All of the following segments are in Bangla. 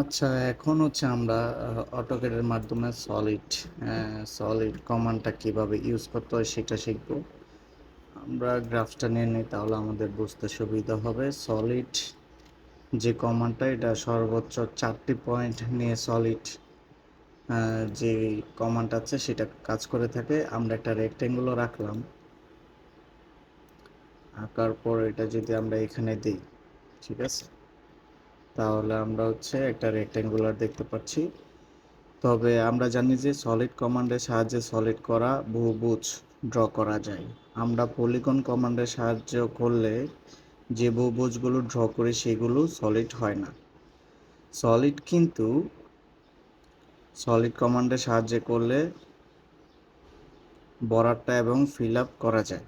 আচ্ছা এখন হচ্ছে আমরা অটোকেটের মাধ্যমে সলিড সলিড কমান্ডটা কীভাবে ইউজ করতে হয় সেটা শিখব। আমরা গ্রাফটা নিয়ে নিই, তাহলে আমাদের বুঝতে সুবিধা হবে। সলিড যে কমান্ডটা এটা সর্বোচ্চ চারটি পয়েন্ট নিয়ে সলিড যে কমান্ড আছে সেটা কাজ করে থাকে। আমরা একটা রেক্টেঙ্গুলো রাখলাম। আঁকার পর এটা যদি আমরা এখানে দিই, ঠিক আছে? তাহলে আমরা হচ্ছে একটা রেক্ট্যাঙ্গুলার দেখতে পাচ্ছি। তবে আমরা জানি যে সলিড কমান্ডের সাহায্যে সলিড করা বহুভুজ ড্র করা যায়। আমরা পলিগন কমান্ডের সাহায্য করলে যে বহুভুজগুলো ড্র করি সেগুলো সলিড হয় না। সলিড কিন্তু সলিড কমান্ডের সাহায্যে করলে বরাটটা এবং ফিল আপ করা যায়।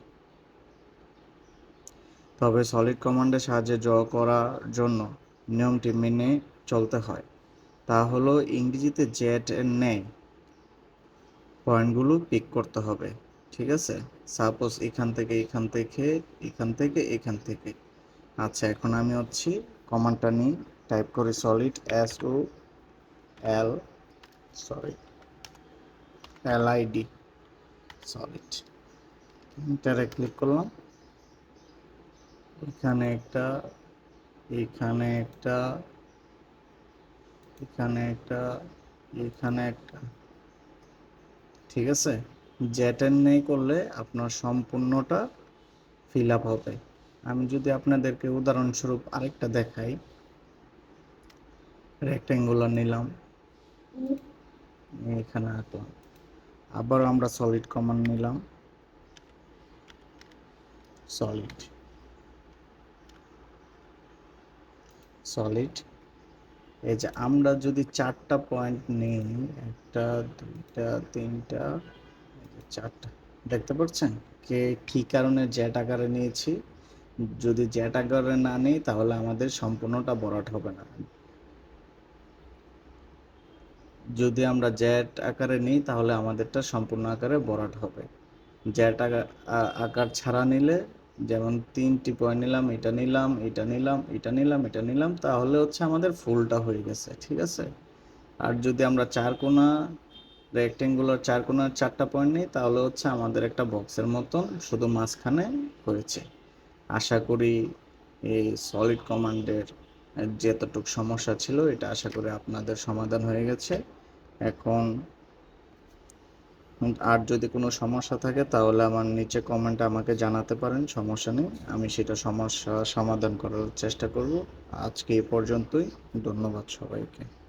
তবে সলিড কমান্ডের সাহায্যে ড্র করার জন্য নিয়মটি মেনে চলতে হয়। তা হলো ইংরেজিতে এর নেয় পয়েন্টগুলো পিক করতে হবে, ঠিক আছে? সাপোজ এখান থেকে এখান থেকে এখান থেকে এখান থেকে। আচ্ছা এখন আমি হচ্ছি কমান্ডটা নিই। টাইপ করি solid S O L, sorry, L I D, solid. এন্টারে click করলাম। এখানে একটা এখানে একটা এখানে একটা এখানে একটা। ঠিক আছে? জ্যাটেন নেই করলে আপনার সম্পূর্ণটা ফিল আপ হবে। আমি যদি আপনাদেরকে উদাহরণস্বরূপ আরেকটা দেখাই। রেক্ট্যাঙ্গুলার নিলাম। এখানে আঁকলাম। আবার আমরা সলিড কমান্ড নিলাম। সলিড সলিড এই যে আমরা যদি চারটা পয়েন্ট নিই, একটা, দুইটা, তিনটা চারটা, দেখতে পাচ্ছেন? কে কি কারণে জ্যাট আকারে নিয়েছি? যদি জ্যাট আকারে না নিই, তাহলে আমাদের সম্পূর্ণটা বরাট হবে না। যদি আমরা জ্যাট আকারে নিই, তাহলে আমাদেরটা সম্পূর্ণ আকারে বরাট হবে। জ্যাট আকার ছাড়া নিলে যেমন তিনটি পয়েন্ট নিলাম, এটা নিলাম এটা নিলাম এটা নিলাম এটা নিলাম, তাহলে হচ্ছে আমাদের ফুলটা হয়ে গেছে, ঠিক আছে? আর যদি আমরা চার কোনা রেক্টেঙ্গুলার চার কোনার চারটা পয়েন্ট নিই, তাহলে হচ্ছে আমাদের একটা বক্সের মতন শুধু মাঝখানে হয়েছে। আশা করি এই সলিড কমান্ডের যতটুক সমস্যা ছিল, এটা আশা করি আপনাদের সমাধান হয়ে গেছে। এখন আর যদি কোনো সমস্যা থাকে, তাহলে আমার নিচে কমেন্ট আমাকে জানাতে পারেন, সমস্যা নেই। আমি সেটা সমস্যা সমাধান করার চেষ্টা করব। আজকে এ পর্যন্তই। ধন্যবাদ সবাইকে।